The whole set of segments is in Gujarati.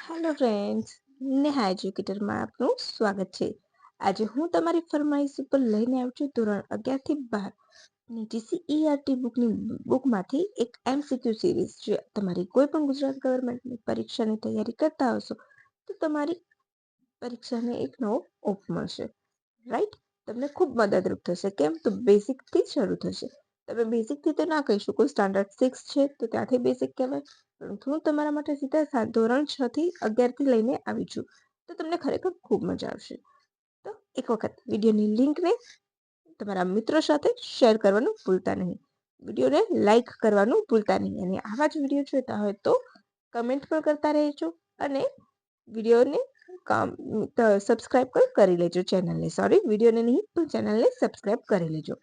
હેલો ફ્રેન્ડ્સ નેહા એજ્યુકેટરમાં આપનું સ્વાગત છે. આજે હું તમારી ફરમાઈશ ઉપર લઈને આવ્યો છું ધોરણ અગિયારથી બાર. ની જીસીઈઆરટી બુકની બુકમાંથી એક એમસીક્યુ સિરીઝ જે તમારી કોઈ પણ ગુજરાત ગવર્મેન્ટની પરીક્ષાની તૈયારી કરતા હશો, તો તમારી પરીક્ષાને એક નવો ઓપ મળશે. રાઈટ તમને ખૂબ મદદરૂપ થશે. કેમ? તો બેસિકથી શરૂ થશે. તમે બેસિકથી તો ના કહી શકો. સ્ટાન્ડર્ડ સિક્સ છે, તો ત્યાંથી બેસિક કહેવાય. પરંતુ હું તમારા માટે સીધા ધોરણ છ થી અગિયારથી લઈને આવી છું. તો તમને ખરેખર ખૂબ મજા આવશે. તો એક વખત વિડીયોની લિંકને તમારા મિત્રો સાથે શેર કરવાનું ભૂલતા નહીં. વિડીયોને લાઈક કરવાનું ભૂલતા નહીં. અને આવા જ વીડિયો જોતા હોય તો કમેન્ટ પણ કરતા રહેજો અને વિડીયોને સબસ્ક્રાઇબ પણ કરી લેજો ચેનલને. સોરી, વિડીયોને નહીં, પણ ચેનલને સબસ્ક્રાઇબ કરી લેજો.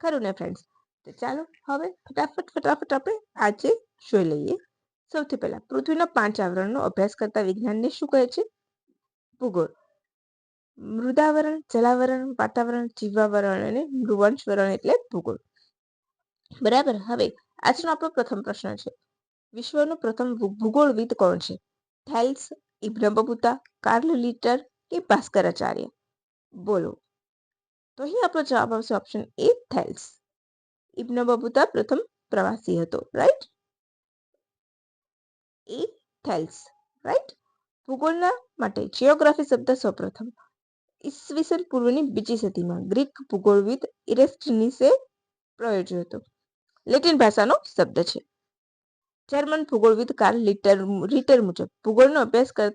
ખરું ને, ફ્રેન્ડ્સ? તો ચાલો, હવે ફટાફટ ફટાફટ આપણે આજે જોઈ લઈએ. સૌથી પહેલા પૃથ્વીના પાંચ આવરણનો અભ્યાસ કરતા વિજ્ઞાનને શું કહે છે? ભૂગોળ. મૃદાવરણ, જલાવરણ, વાતાવરણ, જીવાવરણ અને મૃવંશવરણ એટલે ભૂગોળ. બરાબર, હવે આજનો આપણો પ્રથમ પ્રશ્ન છે. વિશ્વનું પ્રથમ ભૂગોળવિદ કોણ છે? Thales Ibn Battuta Carl Ritter કે ભાસ્કરાચાર્ય? બોલો. તો અહીં આપણો જવાબ આવશે ઓપ્શન એ થેલ્સ ઇબ્ન બબુતા પ્રથમ પ્રવાસી હતો રાઈટ થેલ્સ રાઈટ ભૂગોળના માટે જિયોગ્રાફી શબ્દ સૌપ્રથમ. ઈસવીસન પૂર્વની બીજી સદીમાં ગ્રીક ભૂગોળવિદ ઇરેસ્ટનીસે પ્રયોજ્યો હતો. લેટિન ભાષાનો શબ્દ છે. જર્મન ભૂગોળવિદ કાર્લ લીટર, રીટર મુજબ ભૂગોળનો અભ્યાસ કર,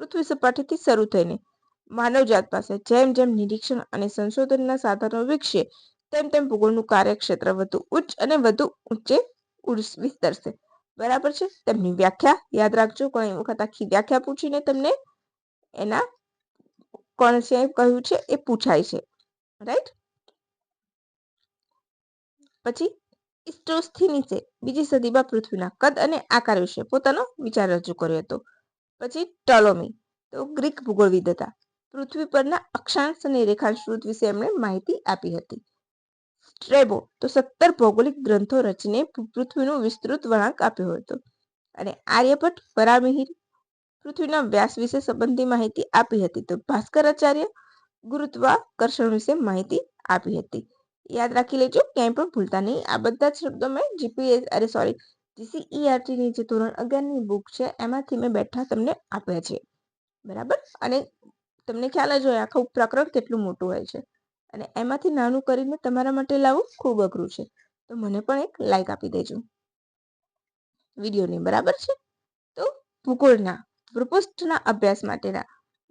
પૃથ્વી સપાટીથી શરૂ થઈને માનવજાત પાસે જેમ જેમ નિરીક્ષણ અને સંશોધનના સાધનો વિકસે, તેમ તેમ ભૂગોળનું કાર્યક્ષેત્ર વધુ ઉચ્ચ અને વધુ ઊંચે વિસ્તરશે. બરાબર છે? તેમની વ્યાખ્યા યાદ રાખજો ઘણી વખત આખી વ્યાખ્યા પૂછીને તમને એના છે કહ્યું છે એ પૂછાય છે. રાઈટ પછી ઇસ્ટોસ્થિનીસે બીજી સદીમાં પૃથ્વીના કદ અને આકાર વિશે પોતાનો વિચાર રજૂ કર્યો હતો. પછી ટોલોમી તો ગ્રીક ભૂગોળવિદ હતા પૃથ્વી પરના અક્ષાંશ અને રેખાંશ વિશે એમણે માહિતી આપી હતી. સ્ટ્રેબો તો સત્તર ભૌગોલિક ગ્રંથો રચીને પૃથ્વીનો વિસ્તૃત વળાંક આપ્યો હતો. અને આર્યભટ્ટ ફરામિહિર પૃથ્વીના વ્યાસ વિશે સંબંધી માહિતી આપી હતી તો ભાસ્કરાચાર્ય ગુરુત્વાકર્ષણ વિશે માહિતી આપી હતી. યાદ રાખી લેજો, ક્યાંય પણ ભૂલતા નહીં. આ બધા જ શબ્દો મેં જીપીએસ અરે સોરી જીસીઈઆરટી ની જે ધોરણ અગિયારની બુક છે, એમાંથી મેં બેઠા તમને આપ્યા છે. બરાબર? અને તમને ખ્યાલ જ હોય, આખું પ્રકરણ કેટલું મોટું હોય છે. અને એમાંથી નાનું કરીને તમારા માટે લાવવું ખૂબ અઘરું છે. તો મને પણ એક લાઈક આપી દેજો. વિડીયોની બરાબર છે? તો ભૂગોળના, ભૂપૃષ્ઠના અભ્યાસ માટેના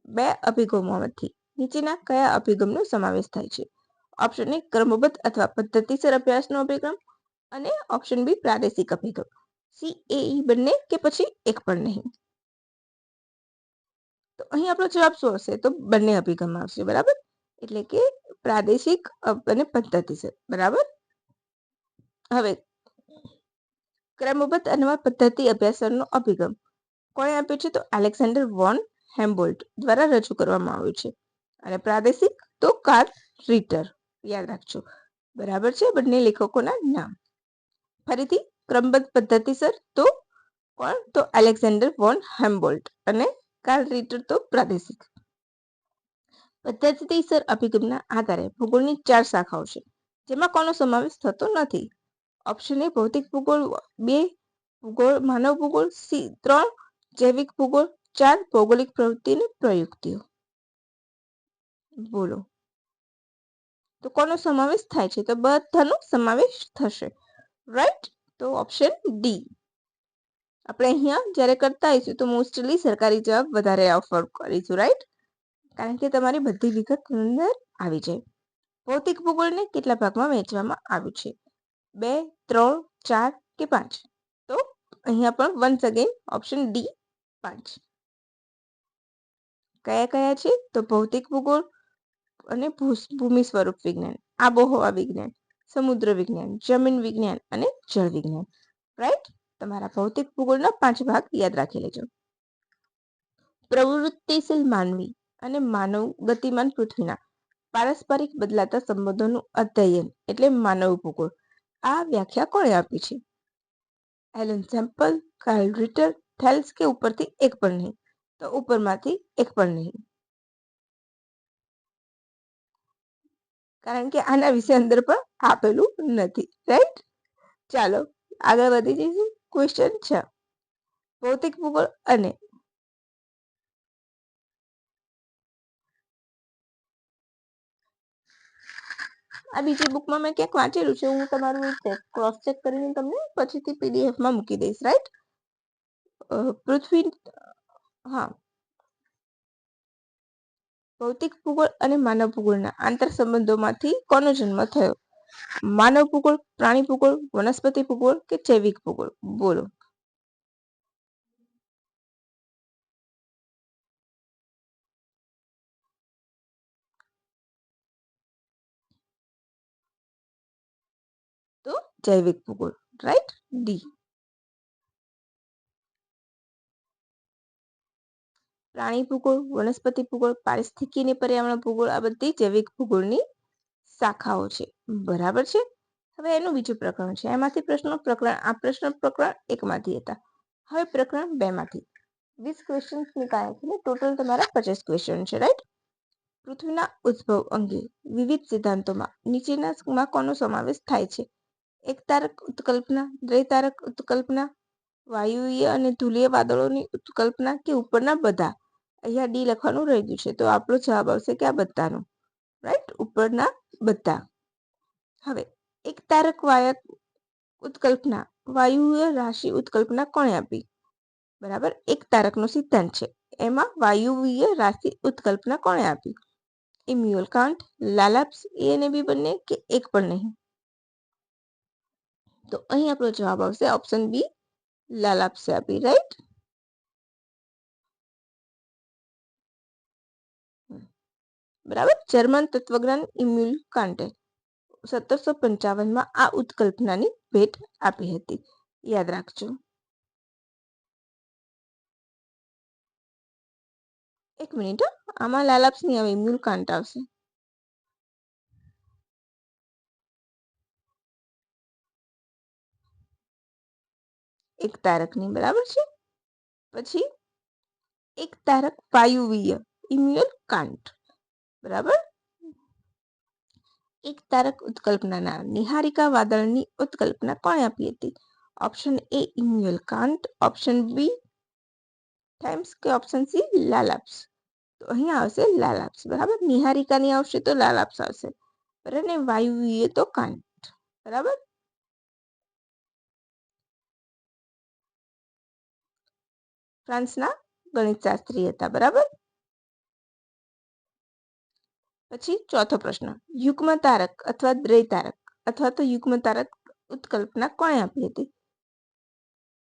બે અભિગમોમાંથી નીચેના કયા અભિગમનો સમાવેશ થાય છે? ઓપ્શન એ ક્રમબદ્ધ અથવા પદ્ધતિસર અભ્યાસનો અભિગમ અને ઓપ્શન બી પ્રાદેશિક અભિગમ. સી એ બંને કે પછી એક પણ નહીં? તો અહીં આપણો જવાબ શું હશે? તો બંને અભિગમ આવશે, બરાબર? એટલે કે પ્રાદેશિક અને પદ્ધતિસર બરાબર? હવે, ક્રમબદ્ધ અને પદ્ધતિ અભ્યાસનો અભિગમ. કોણે આપ્યો છે? તો એલેક્ઝાન્ડર વોન હેમ્બોલ્ટ દ્વારા રજૂ કરવામાં આવ્યું છે. અને પ્રાદેશિક, તો કાર્લ રીટર. યાદ રાખજો. બરાબર છે? બંને લેખકોના નામ. ફરીથી, ક્રમબદ્ધ પદ્ધતિસર તો કોણ? તો એલેક્ઝાન્ડર વોન હેમ્બોલ્ટ અને કાર્લ રીટર, તો પ્રાદેશિક. પદ્ધતિસર અભિગમના આધારે ભૂગોળની ચાર શાખાઓ છે, જેમાં કોનો સમાવેશ થતો નથી. ઓપ્શન એ ભૌતિક ભૂગોળ. બે ભૂગોળ, માનવ ભૂગોળ. સી ત્રણ, જૈવિક ભૂગોળ. ચાર, ભૌગોલિક પ્રવૃત્તિની પ્રયુક્તિઓ. બોલો. તો કોનો સમાવેશ થાય છે? તો બધાનો સમાવેશ થશે. રાઈટ તો ઓપ્શન ડી આપણે અહીંયા જ્યારે કરતા આવીશું તો મોસ્ટલી સરકારી જવાબ વધારે ઓફર કરીશું રાઈટ કારણ કે તમારી બધી વિગત અંદર આવી જાય. ભૌતિક ભૂગોળને કેટલા ભાગમાં વહેંચવામાં આવ્યું છે? બે, ત્રણ, ચાર કે પાંચ? તો અહીંયા પણ વન્સ અગેન ઓપ્શન ડી પાંચ. કયા કયા છે? તો ભૌતિક ભૂગોળ અને ભૂમિ સ્વરૂપ વિજ્ઞાન, આબોહવા વિજ્ઞાન, સમુદ્ર વિજ્ઞાન, જમીન વિજ્ઞાન અને જળ વિજ્ઞાન. રાઈટ તમારા ભૌતિક ભૂગોળના પાંચ ભાગ યાદ રાખી લેજો. પ્રવૃત્તિશીલ માનવી અને માનવ ગતિમાન પૃથ્વીના પારસ્પરિક બદલાતા સંબંધોનું અધ્યયન એટલે માનવ ભૂગોળ. આ વ્યાખ્યા કોણે આપી છે? Ellen Semple, Carl Ritter, Thales કે ઉપરથી એક પણ નહીં? તો ઉપરમાંથી એક પણ નહીં. કારણ કે આના વિશે અંદર પણ આપેલું નથી, રાઈટ? ચાલો આગળ વધી જઈશું. ક્વેશ્ચન છ. ભૌતિક ભૂગોળ અને આ બીજી બુકમાં મેં ક્યાંક વાંચેલું છે, હું તમારું ક્રોસ ચેક કરીને તમને પછીથી પીડીએફમાં મૂકી દઈશ રાઈટ પૃથ્વી, હા. ભૌતિક ભૂગોળ અને માનવ ભૂગોળના આંતર સંબંધોમાંથી કોનો જન્મ થયો? માનવ ભૂગોળ, પ્રાણી ભૂગોળ, વનસ્પતિ ભૂગોળ કે જૈવિક ભૂગોળ? બોલો. જૈવિક ભૂગોળ રાઈટ ડી પ્રાણી ભૂગોળ વનસ્પતિ ભૂગોળ પારિસ્થિતિકી અને પર્યાવરણ ભૂગોળ આ બધી જૈવિક ભૂગોળની શાખાઓ છે. બરાબર છે? હવે એનું બીજું પ્રકરણ છે. એમાંથી પ્રશ્નો પ્રકરણ, આ પ્રશ્ન પ્રકરણ એકમાંથી હતા. હવે પ્રકરણ બે માંથી વીસ ક્વેશ્ચન્સ નીકળ્યા છે ટોટલ તમારા પચાસ ક્વેશ્ચન છે રાઈટ પૃથ્વીના ઉદ્ભવ અંગે વિવિધ સિદ્ધાંતોમાં નીચેના કોનો સમાવેશ થાય છે? એક તારક ઉત્કલ્પના દ્વૈતારક ઉત્કલ્પના વાયુવીય અને ધૂલીય વાદળોની ઉત્કલ્પના કે ઉપરના બધા. અહીંયા ડી લખવાનું રહી ગયું છે, તો આપણો જવાબ આવશે કે આ બધાનો. રાઈટ ઉપરના બધા. હવે, એક તારક વાયક ઉત્કલ્પના વાયુવીય રાશિ ઉત્કલ્પના કોણે આપી? બરાબર? એક તારકનો સિદ્ધાંત છે. એમાં વાયુવીય રાશિ ઉત્કલ્પના કોણે આપી? ઇમ્યુઅલ કાન્ટ લાલાપ્સ એ અને બી બંને કે એક પણ નહીં? તો અહીં આપણો જવાબ આવશે ઓપ્શન બી લાલાપ્સે આપી રાઈટ બરાબર? જર્મન તત્વજ્ઞાન ઇમ્યુલ કાન્ટે સત્તરસો પંચાવનમાં આ ઉત્કલ્પનાની ભેટ આપી હતી. યાદ રાખજો. એક મિનિટ આમાં લાલાપ્સની હવે ઇમ્યુલ કાન્ટ આવશે. એક તારકની બરાબર છે પછી એક તારક વાયુવીય ઇમ્યુઅલ કાન્ટ બરાબર એક તારક ઉત્કલ્પનાના નિહારિકા વાદળની ઉત્કલ્પના કોણે આપી હતી option A Immanuel Kant option B times કે ઓપ્શન સી લાલાપ્સ તો અહીંયા આવશે લાલાપ્સ બરાબર નિહારિકાની આવશે તો લાલાપ્સ આવશે બરાબર ને વાયુવીય તો કાન્ટ બરાબર ફ્રાન્સના ગણિતશાસ્ત્રી હતા બરાબર પછી ચોથો પ્રશ્ન યુગ્મ તારક અથવા દ્રય તારક અથવા તો યુગ્મ તારક ઉત્કલ્પના કોણે આપી હતી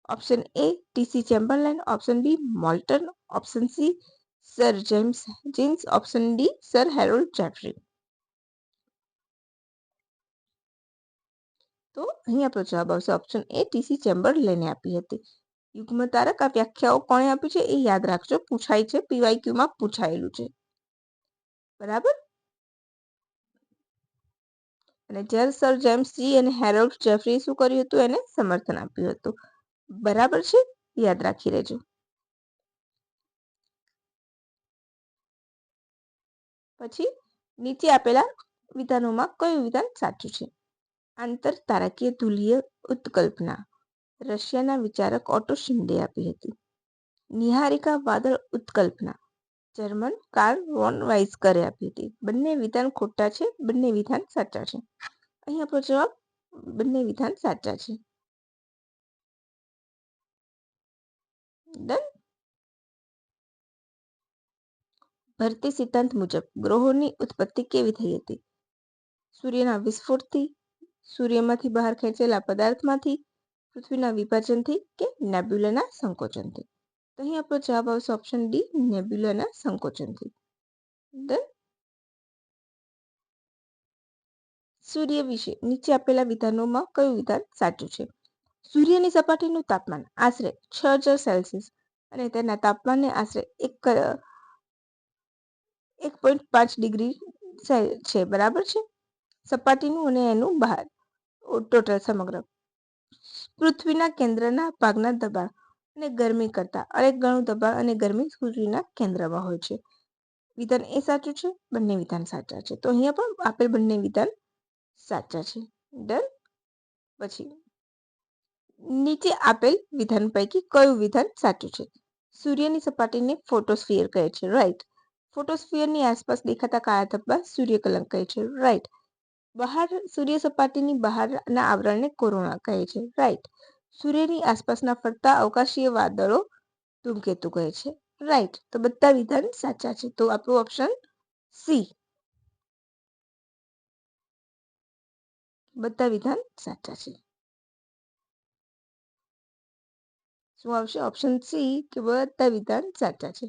option A T C Chamberlin option B Moulton option C sir James Jeans option D sir Harold Jeffrey તો અહીં આપણો જવાબ આવશે ઓપ્શન એ ટીસી ચેમ્બર લઈને આપી હતી યુગ્મ તારક આ વ્યાખ્યાઓ કોણે આપી છે એ યાદ રાખજો. પૂછાય છે પીવાયક્યુમાં પૂછાયેલું છે. બરાબર? અને જ્યારે સર જેમ્સ જી અને હેરોલ્ડ જેફરી શું કર્યું હતું? એને સમર્થન આપ્યું હતું. બરાબર છે? યાદ રાખી લેજો પછી નીચે આપેલા વિધાનોમાં કયું વિધાન સાચું છે? આંતર તારકીય ધુલીય ઉત્કલ્પના. રશિયાના વિચારક ઓટો શિંડે આપી હતી. નિહારિકા વાદળ ઉત્કલ્પના. જર્મન કાર્લ વોન વાઇઝકરે આપી હતી. બંને વિધાન ખોટા છે, બંને વિધાન સાચા છે. અહીં આપણો જવાબ બંને વિધાન સાચા છે. ડન ભરતી સિદ્ધાંત મુજબ ગ્રહોની ઉત્પત્તિ કેવી થઈ હતી? સૂર્યના વિસ્ફોટથી, સૂર્યમાંથી બહાર ખેંચેલા પદાર્થમાંથી પૃથ્વીના વિભાજનથી કે નેબ્યુલાના સંકોચનથી? તો અહીં આપણો જવાબ આવશે ઓપ્શન ડી નેબ્યુલાના સંકોચનથી. ડન સૂર્ય વિશે, નીચે આપેલા વિધાનોમાં કયું વિધાન સાચું છે? સૂર્યની સપાટીનું તાપમાન, આશરે છ હજાર સેલ્સિયસ. અને તેના તાપમાનને આશરે એક એક પોઈન્ટ પાંચ ડિગ્રી છે. બરાબર છે? સપાટીનું અને એનું બહાર, ટોટલ સમગ્ર. પૃથ્વીના કેન્દ્રના ભાગના દબાણ અને ગરમી કરતા અનેક ગણું દબાણ અને ગરમી સૂર્યના કેન્દ્રમાં હોય છે. વિધાન એ સાચું છે, બંને વિધાન સાચા છે. તો અહીંયા પણ આપેલ બંને વિધાન સાચા છે. ડન? પછી, નીચે આપેલ વિધાન પૈકી કયું વિધાન સાચું છે? સૂર્યની સપાટીને ફોટોસ્ફિયર કહે છે. રાઈટ. ફોટોસ્ફિયરની આસપાસ દેખાતા કાળા ધબ્બા સૂર્યકલંક કહે છે. રાઈટ. બહાર સૂર્ય સપાટીની બહારના આવરણને કોરોના કહે છે. રાઈટ સૂર્યની આસપાસના ફરતા અવકાશીય વાદળો ધૂમકેતુ કહે છે. રાઈટ તો બધા વિધાન સાચા છે. તો આપણું ઓપ્શન સી બધા વિધાન સાચા છે. શું આવશે? ઓપ્શન સી કે બધા વિધાન સાચા છે.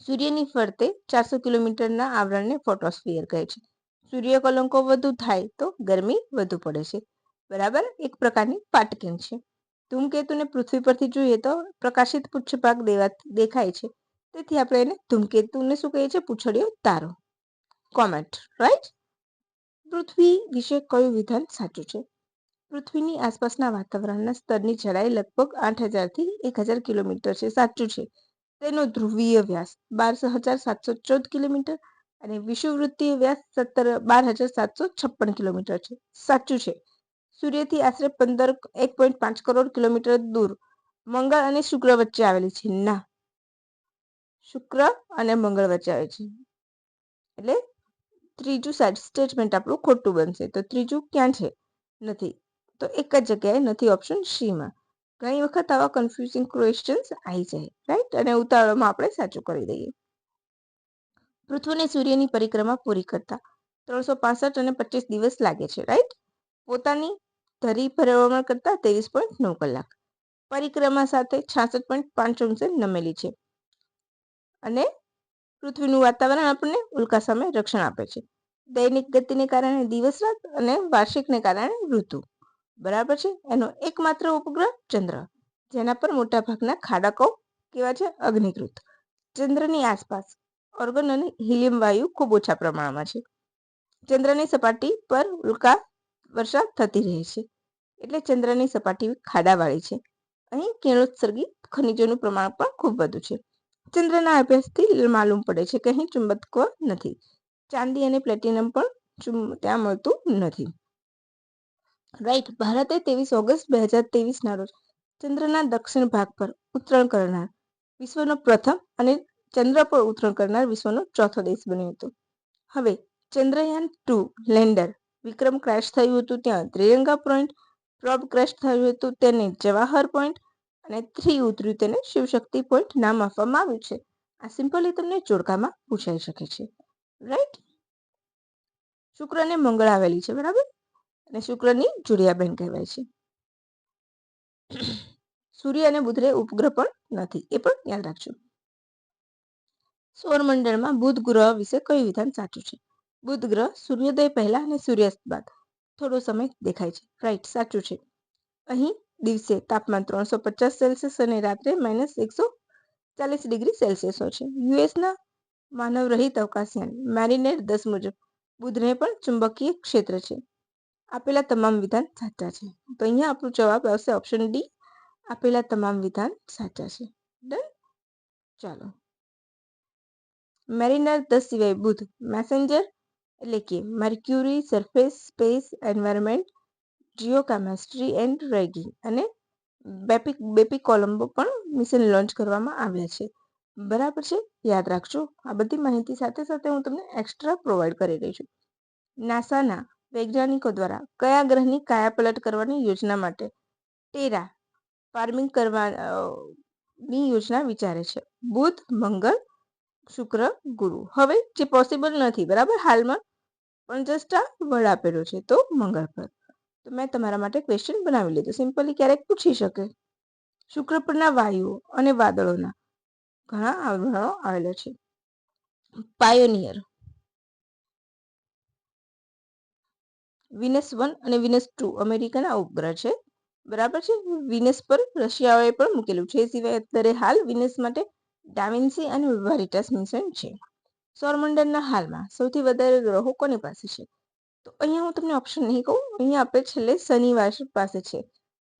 સૂર્યની ફરતે ચારસો કિલોમીટરના આવરણને ફોટોસ્ફિયર કહે છે. સૂર્ય કલંકો વધુ થાય તો ગરમી વધુ પડે છે. બરાબર? એક પ્રકારની પાટકેન છે. ધૂમકેતુને પૃથ્વી પરથી જોઈએ તો પ્રકાશિત પુચ્છભાગ દેવા દેખાય છે. તેથી આપણે એને ધૂમકેતુને શું કહીએ છીએ? પૂછડીઓ તારો. કોમેટ રાઈટ પૃથ્વી વિશે કયું વિધાન સાચું છે? પૃથ્વીની આસપાસના વાતાવરણના સ્તરની જરાય લગભગ આઠ હજારથી એક હજાર કિલોમીટર છે. સાચું છે. તેનો ધ્રુવીય વ્યાસ બારસો હજાર સાતસો ચૌદ કિલોમીટર અને વિષુવવૃત્તીય વ્યાસ સત્તર બાર હજાર સાતસો છપ્પન કિલોમીટર છે. સાચું છે. સૂર્યથી આશરે પંદર એક પોઈન્ટ પાંચ કરોડ કિલોમીટર દૂર. મંગળ અને શુક્ર વચ્ચે આવેલી છે. ના. શુક્ર અને મંગળ વચ્ચે આવે છે. એટલે ત્રીજું સાઈડ સ્ટેટમેન્ટ આપણું ખોટું બનશે. તો ત્રીજું ક્યાં છે? નથી. તો એક જ જગ્યાએ નથી. ઓપ્શન સીમાં ઘણી વખત આવા કન્ફ્યુઝિંગ ક્વેશ્ચન્સ આવી જાય રાઈટ અને ઉતાવળમાં આપણે સાચું કરી દઈએ. પૃથ્વીને સૂર્યની પરિક્રમા પૂરી કરતા ત્રણસો પાસઠ અને પચીસ દિવસ લાગે છે રાઈટ પોતાની ધરી ભ્રમણ કરતા ત્રેવીસ પોઈન્ટ નવ કલાક. પરિક્રમા સાથે છાસઠ પોઈન્ટ પાંચ અંશે નમેલી છે. અને પૃથ્વીનું વાતાવરણ આપણને ઉલ્કા સામે રક્ષણ આપે છે. દૈનિક ગતિને કારણે દિવસ રાત અને વાર્ષિકને કારણે ઋતુ. બરાબર છે? એનો એકમાત્ર ઉપગ્રહ ચંદ્ર, જેના પર મોટાભાગના ખાડાકો કેવા છે અગ્નિકૃત. ચંદ્રની આસપાસ ઓર્ગન અને હિલિયમ વાયુ ખૂબ ઓછા પ્રમાણમાં છે. ચંદ્રની સપાટી પર ઉલ્કા વર્ષા થતી રહે છે, એટલે ચંદ્રની સપાટી ખાડાવાળી છે. અહીં કિરણોત્સર્ગી ખનિજોનું પ્રમાણ પણ ખૂબ વધુ છે. ચંદ્રના અભ્યાસથી માલુમ પડે છે કે અહીં ચુંબકત્વ નથી. ચાંદી અને પ્લેટિનમ પણ ત્યાં મળતું નથી. રાઈટ. ભારતે ત્રેવીસ ઓગસ્ટ બે હજાર ત્રેવીસના રોજ ચંદ્રના દક્ષિણ ભાગ પર ઉત્તરણ કરનાર વિશ્વનો પ્રથમ અને ચંદ્ર પર ઉત્તરણ કરનાર વિશ્વનો ચોથો દેશ બન્યો હતો. હવે Chandrayaan two lander Vikram crash થયું હતું ત્યાં. ત્રિરંગા પોઈન્ટ, પ્રોબ ક્રેશ થયું હતું તેને જવાહર પોઈન્ટ અને થ્રી ઉતર્યું તેને શિવશક્તિ પોઈન્ટ નામ આપવામાં આવ્યું છે. આ સિમ્પલી તમને ચોડકામાં પૂછાઈ શકે છે. રાઈટ? શુક્ર અને મંગળ આવેલી છે, બરાબર? અને શુક્રની જુડિયાબેન કહેવાય છે. સૂર્ય અને બુધરે ઉપગ્રહ પણ નથી, એ પણ યાદ રાખજો. સૌરમંડળમાં બુધ ગ્રહ વિશે કયું વિધાન સાચું છે? બુધ ગ્રહ સૂર્યોદય પહેલા અને સૂર્યાસ્ત બાદ. થોડો સમય દેખાય છે. રાઈટ સાચું છે. અહીં દિવસે તાપમાન ત્રણસો પચાસ સેલ્સિયસ અને રાત્રે માઇનસ એકસો ચાલીસ ડિગ્રી સેલ્સિયસ હોય છે. યુએસના માનવ રહિત અવકાશયાન, મેરીનેર દસ મુજબ, બુધને પણ ચુંબકીય ક્ષેત્ર છે. આપેલા તમામ વિધાન સાચા છે. તો અહીંયા આપણો જવાબ આવશે ઓપ્શન ડી આપેલા તમામ વિધાન સાચા છે. ડન ચાલો. મેરિનર દસ સિવાય બુધ. મેસેન્જર એટલે કે Mercury surface space environment geochemistry and ranging અને બેપિક બેપી કોલમ્બો પણ મિશન લોન્ચ કરવામાં આવ્યા છે. બરાબર છે? યાદ રાખજો. આ બધી માહિતી સાથે સાથે હું તમને એક્સ્ટ્રા પ્રોવાઈડ કરી રહી છું. નાસાના વૈજ્ઞાનિકો દ્વારા કયા ગ્રહની કાયાપલટ કરવાની યોજના માટે ટેરા ફાર્મિંગ કરવાની યોજના વિચારે છે? બુધ, મંગળ, શુક્ર, ગુરુ. હવે જે પોસિબલ નથી, બરાબર? હાલમાં આ વર્ડ આપેલો છે, તો મંગળ પર. તો મેં તમારા માટે ક્વેશ્ચન બનાવી લીધું. સિમ્પલી ક્યારેક પૂછી શકે. શુક્ર પરના વાયુઓ અને વાદળોના ઘણા આવરણો આવેલા છે. પાયોનિયર વિનસ વન અને વિનસ ટુ અમેરિકાના ઉપગ્રહ છે. બરાબર છે? વિનસ પર રશિયાઓએ પણ મૂકેલું છે. એ સિવાય અત્યારે હાલ વિનસ માટે ડાવિન્સી અને વેરિટાસ મિશન છે. સૌરમંડળના હાલમાં સૌથી વધારે ગ્રહો કોની પાસે છે? તો અહીંયા હું તમને ઓપ્શન નહીં કહું. અહીંયા આપણે છેલ્લે શનિવાર પાસે છે.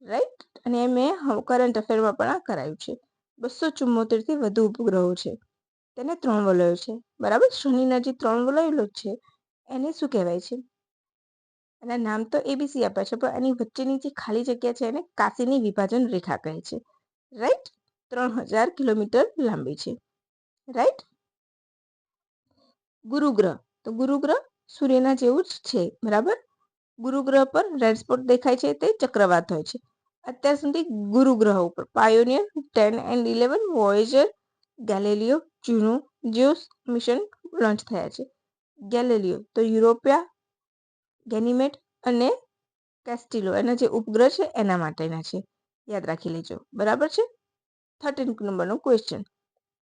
રાઈટ અને મેં કરંટ અફેરમાં પણ આ કરાયું છે. બસો ચુમ્મોતેરથી વધુ ઉપગ્રહો છે. તેને ત્રણ વલયો છે. બરાબર? શનિના જે ત્રણ વલયો છે. એને શું કહેવાય છે? એના નામ તો એબીસી આપ્યા છે, પણ એની વચ્ચેની જે ખાલી જગ્યા છે એને કાશીની વિભાજન રેખા કહે છે. રાઈટ ત્રણ હજાર કિલોમીટર લાંબી છે. રાઈટ ગુરુગ્રહ. તો ગુરુગ્રહ સૂર્યના જેવું જ છે, બરાબર? ગુરુગ્રહ પર રેડ સ્પોટ દેખાય છે, તે ચક્રવાત હોય છે. અત્યાર સુધી ગુરુગ્રહ ઉપર Pioneer ten and eleven Voyager Galileo Juno Juice mission launch થયા છે. ગેલેલિયો તો યુરોપિયા ગેનીમેટ અને કેસ્ટિલો એના જે ઉપગ્રહ છે, એના માટેના છે. યાદ રાખી લેજો. બરાબર છે? થર્ટીન નંબરનો ક્વેશ્ચન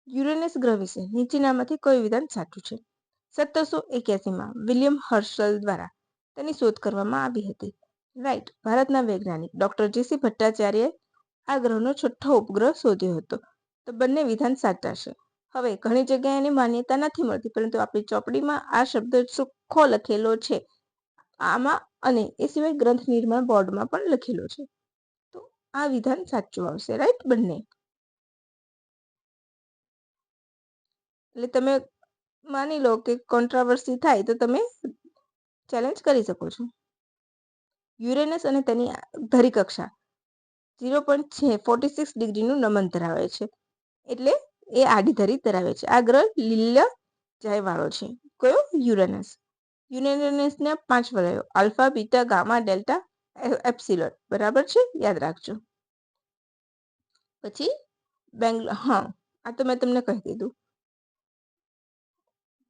યુરેનસ ગ્રહ વિશે નીચેનામાંથી કયું વિધાન સાચું છે? સત્તરસો એક્યાસીમાં વિલિયમ હર્શલ દ્વારા તેની શોધ કરવામાં આવી હતી. રાઈટ ભારતના વૈજ્ઞાનિક ડોક્ટર જેસી ભટ્ટાચાર્યએ આ ગ્રહનો છઠ્ઠો ઉપગ્રહ શોધ્યો હતો. તો બંને વિધાન સાચા છે. હવે ઘણી જગ્યાએ એની માન્યતા નથી મળતી, પરંતુ આપણી ચોપડીમાં આ શબ્દ ચોખ્ખો લખેલો છે. આમાં અને એ સિવાય ગ્રંથ નિર્માણ બોર્ડમાં પણ લખેલો છે. તો આ વિધાન સાચું આવશે રાઈટ બંને? એટલે તમે માની લો કે કોન્ટ્રાવર્સી થાય તો તમે ચેલેન્જ કરી શકો છો. યુરેનસ અને તેની ધરીકક્ષા ઝીરો પોઈન્ટ છે ફોર્ટી સિક્સ ડિગ્રીનું નમન ધરાવે છે. એટલે એ આડી ધરી ધરાવે છે. આ ગ્રહ લીલ્ય જાયવાળો છે. કયો? યુરેનસ યુરેનસના પાંચ વલયો alpha, beta, gamma, delta epsilon. બરાબર છે? યાદ રાખજો. પછી બેંગ્લોર હા, આ તો મેં તમને કહી દીધું.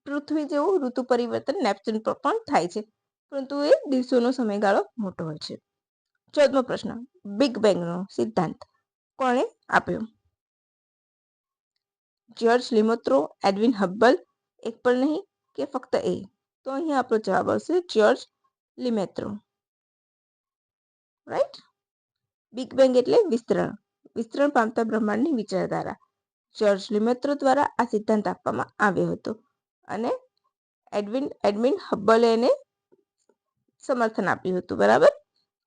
પૃથ્વી જેવું ઋતુ પરિવર્તન નેપ્ચ્યુન પર પણ થાય છે. પરંતુ એ દિવસોનો સમયગાળો મોટો હોય છે. ચૌદમો પ્રશ્ન, બિગ બેંગનો સિદ્ધાંત કોણે આપ્યો? જ્યોર્જ લિમોત્રો, એડવિન હબ્બલ, એક પણ નહીં કે ફક્ત એ. તો અહીંયા આપણો જવાબ આવશે George Lemaitre. Right big bang એટલે વિસ્તરણ. વિસ્તરણ પામતા બ્રહ્માંડની વિચારધારા. જ્યોર્જ લિમેત્રો દ્વારા આ સિદ્ધાંત આપવામાં આવ્યો હતો. અને એડવિન, એડમિન હબ્બલે એને સમર્થન આપ્યું હતું. બરાબર?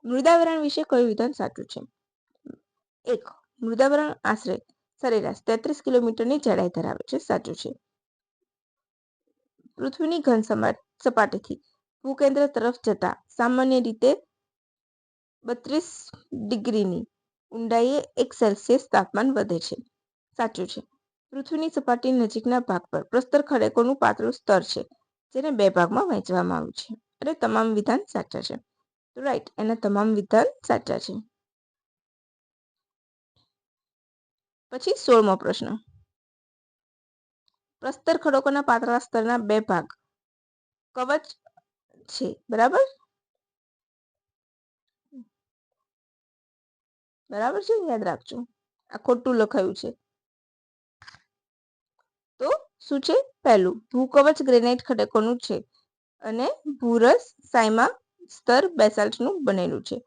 મૃદાવરણ વિશે કયું વિધાન સાચું છે? એક, મૃદાવરણ આશરે સરેરાશ તેત્રીસ કિલોમીટરની જાડાઈ ધરાવે છે. સાચું છે. પૃથ્વીની ઘન સપાટીથી. ભૂકેન્દ્ર તરફ જતા સામાન્ય રીતે બત્રીસ ડિગ્રીની ઊંડાઈએ એક સેલ્સિયસ તાપમાન વધે છે. સાચું છે. પૃથ્વીની સપાટી નજીકના ભાગ પર પ્રસ્તર ખડકોનું પાતળું સ્તર છે, જેને બે ભાગમાં વહેંચવામાં આવ્યું છે અને તમામ વિધાન સાચા છે. તો રાઈટ, એના તમામ વિધાન સાચા છે. પછી સોળમો પ્રશ્ન. પ્રસ્તર ખડકોના પાતળા સ્તરના બે ભાગ કવચ છે, બરાબર? બરાબર છે, યાદ રાખજો. આ ખોટું લખાયું છે. તો શું છે? પહેલું, ભૂકવચ ગ્રેનાઇટ ખડકોનું છે અને ભૂરસ સાયમા સ્તર બેસાલ્ટનું બનેલું છે.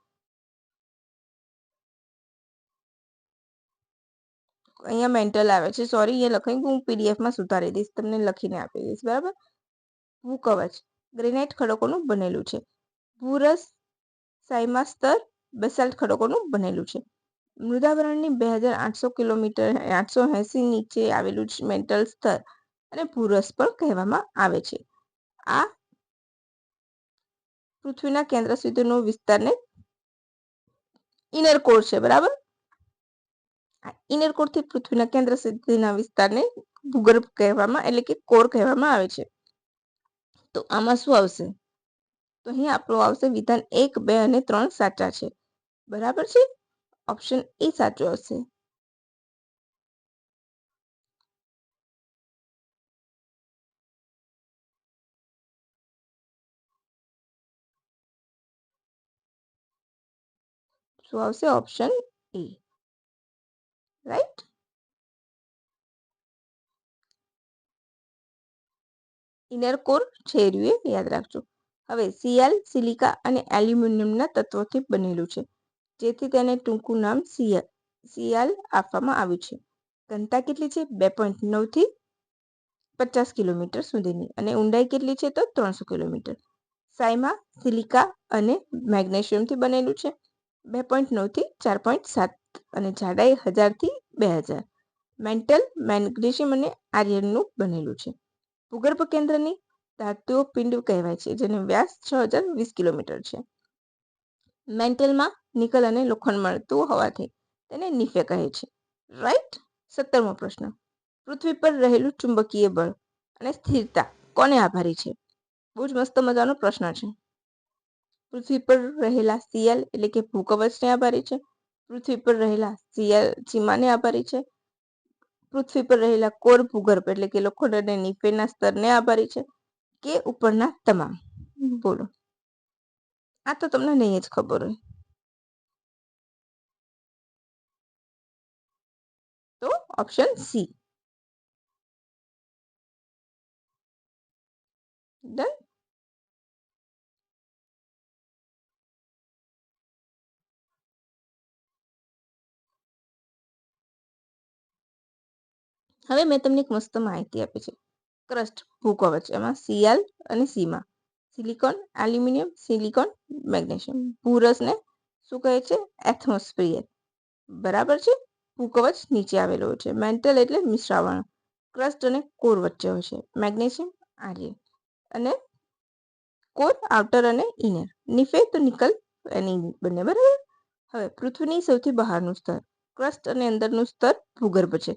અહીંયા મેન્ટલ આવે છે. સોરી અહીંયા લખાયું, હું પીડીએફમાં સુધારી દઈશ, તમને લખીને આપી દઈશ, બરાબર? ભૂકવચ, ગ્રેનાઇટ ખડકોનું બનેલું છે. ભૂરસ સાયમા સ્તર બેસાલ્ટ ખડકોનું બનેલું છે. મૃદાવરણની બે હજાર આઠસો કિલોમીટર આઠસો એંસી નીચે આવેલું મેન્ટલ સ્તર અને ભૂરસ પણ કહેવામાં આવે છે. આ પૃથ્વીના કેન્દ્ર સુધીનો વિસ્તારને ઇનર કોર છે, બરાબર? ઇનર કોરથી પૃથ્વીના કેન્દ્ર સુધીના વિસ્તારને ભૂગર્ભ કહેવામાં એટલે કે કોર કહેવામાં આવે છે. તો આમાં શું આવશે? તો અહીં આપણું આવશે વિધાન એક, બે અને ત્રણ સાચા છે. બરાબર છે? ઓપ્શન એ સાચું આવશે. શું આવશે? Option A right inner core છે યાદ રાખજો. હવે સીએલ સિલિકા અને એલ્યુમિનિયમના તત્વોથી બનેલું છે, જેથી તેને ટૂંકું નામ સીએલ સીએલ આપવામાં આવ્યું છે. ઘનતા કેટલી છે? બે પોઈન્ટ નવથી પચાસ કિલોમીટર સુધીની અને ઊંડાઈ કેટલી છે તો? ત્રણસો કિલોમીટર. સાયમા, સિલિકા અને મેગ્નેશિયમથી બનેલું છે, બે પોઈન્ટ નવથી ચાર પોઈન્ટ સાત અને જાડાઈ હજારથી બે હજાર. મેન્ટલ, મેગ્નેશિયમ અને આર્યનનું બનેલું છે. ભૂગર્ભ કેન્દ્રની ધાતુઓ પિંડ કહેવાય છે, જેનો વ્યાસ છ હજાર વીસ કિલોમીટર છે. મેન્ટલમાં નિકલ અને લોખંડ મળતું હોવાથી તેને નિફે કહે છે. રાઈટ? સત્તરમો પ્રશ્ન. પૃથ્વી પર રહેલું ચુંબકીય બળ અને સ્થિરતા કોને આભારી છે? બહુ જ મસ્ત મજાનો પ્રશ્ન છે. પૃથ્વી પર રહેલા સિયલ એટલે કે ભૂકવચને આભારી છે. પૃથ્વી પર રહેલા સિયલ ચીમાને આભારી છે. પૃથ્વી પર રહેલા કોર ભૂગર્ભ એટલે કે લોખંડ અને નિફેના સ્તરને આભારી છે. કે ઉપરના તમામ. બોલો. આ તો તમને નહીં જ ખબર હોય. તો ઓપ્શન સી ડન હવે મેં તમને એક મસ્ત માહિતી આપી છે. ક્રસ્ટ ભૂકવચ એમાં સિયાલ અને sima silicon aluminium silicon magnesium ભૂરસને શું કહે છે? એથમોસ્ફિયર બરાબર છે? ભૂકવચ નીચે આવેલો હોય છે. મેન્ટલ એટલે મિશ્રાવણ. ક્રસ્ટ અને કોર વચ્ચે હોય છે. મેગ્નેશિયમ આર્ય અને કોર આઉટર અને ઇનર નિફે તો નિકલ એની બંને બરાબર? હવે પૃથ્વીની સૌથી બહારનું સ્તર. ક્રસ્ટ અને અંદરનું સ્તર ભૂગર્ભ છે.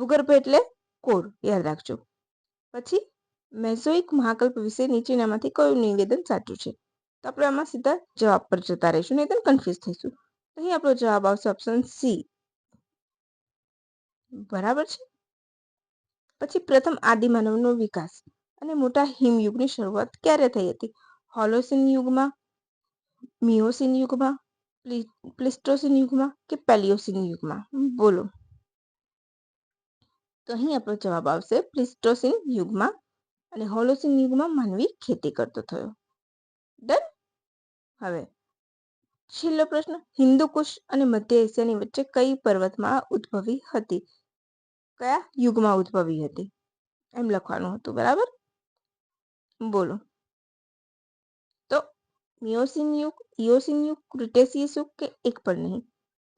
ભૂગર્ભ એટલે કોર, યાદ રાખજો. પછી મેઝોઇક મહાકલ્પ વિશે નીચેનામાંથી કયું નિવેદન સાચું છે? તો આપણે આમાં સીધા જવાબ પર જતા રહીશું, નહીં કન્ફ્યુઝ થઈશું. અહીં આપણો જવાબ આવશે ઓપ્શન સી બરાબર છે? પછી પ્રથમ આદિમાનવનો વિકાસ અને મોટા હિમયુગની શરૂઆત ક્યારે થઈ હતી? હોલોસિન યુગમાં, મિયોસિન યુગમાં પ્લિસ્ટોસિન યુગમાં કે પેલિયોસિન યુગમાં? બોલો. તો અહીં આપણો જવાબ આવશે, પ્લિસ્ટોસિન યુગમાં અને હોલોસિન યુગમાં માનવી ખેતી કરતો થયો. ડન? હવે, છેલ્લો પ્રશ્ન હિન્દુકુશ અને મધ્ય એશિયાની વચ્ચે કઈ પર્વતમાં ઉદ્ભવી હતી? કયા યુગમાં ઉદ્ભવી હતી? એમ લખવાનું હતું, બરાબર? બોલો. તો, મિયોસિન યુગ, ઇયોસિન યુગ ક્રિટેસિયસ કે એક પણ નહીં?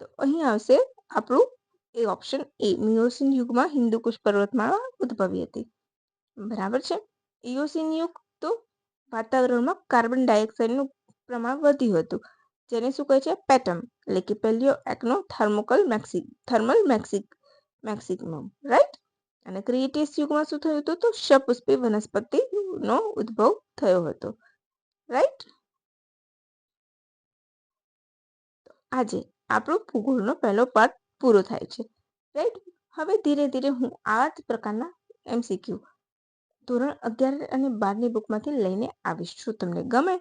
તો અહીં આવશે આપણું એ ઓપ્શન એ મિયોસિન યુગમાં હિન્દુકુશ પર્વતમાળા ઉદ્ભવી હતી. બરાબર છે? ઇયોસિન યુગ તો વાતાવરણમાં કાર્બન ડાયોક્સાઇડનું પ્રમાણ વધ્યું હતું. જેને શું કહે છે? પેટમ એટલે કે પેલિયો એકનો થર્મોકલ મેક્સિક, થર્મલ મેક્સિક, મેક્સિકમમ રાઈટ અને ક્રિએટિયસ યુગમાં શું થયું હતું? તો સપુષ્પી વનસ્પતિનો ઉદ્ભવ થયો હતો રાઈટ આજે આપણો ભૂગોળનો પહેલો પાર્ટ પૂરો થાય છે. રાઈટ હવે ધીરે ધીરે હું આવા જ પ્રકારના એમસીક્યુ ધોરણ અગિયાર અને બારની બુકમાંથી લઈને આવીશ. શું તમને ગમે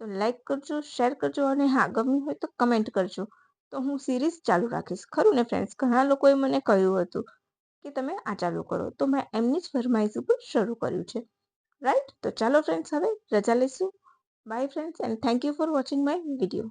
તો લાઈક કરજો શેર કરજો અને હા, ગમ્યું હોય તો કમેન્ટ કરજો. તો હું સિરીઝ ચાલુ રાખીશ. ખરું ને ફ્રેન્ડ્સ ઘણા લોકોએ મને કહ્યું હતું કે તમે આ ચાલુ કરો. તો મેં એમની જ ફરમાઈશ ઉપર શરૂ કર્યું છે. રાઈટ તો ચાલો ફ્રેન્ડ્સ હવે રજા લઈશું. Bye friends and thank you for watching my video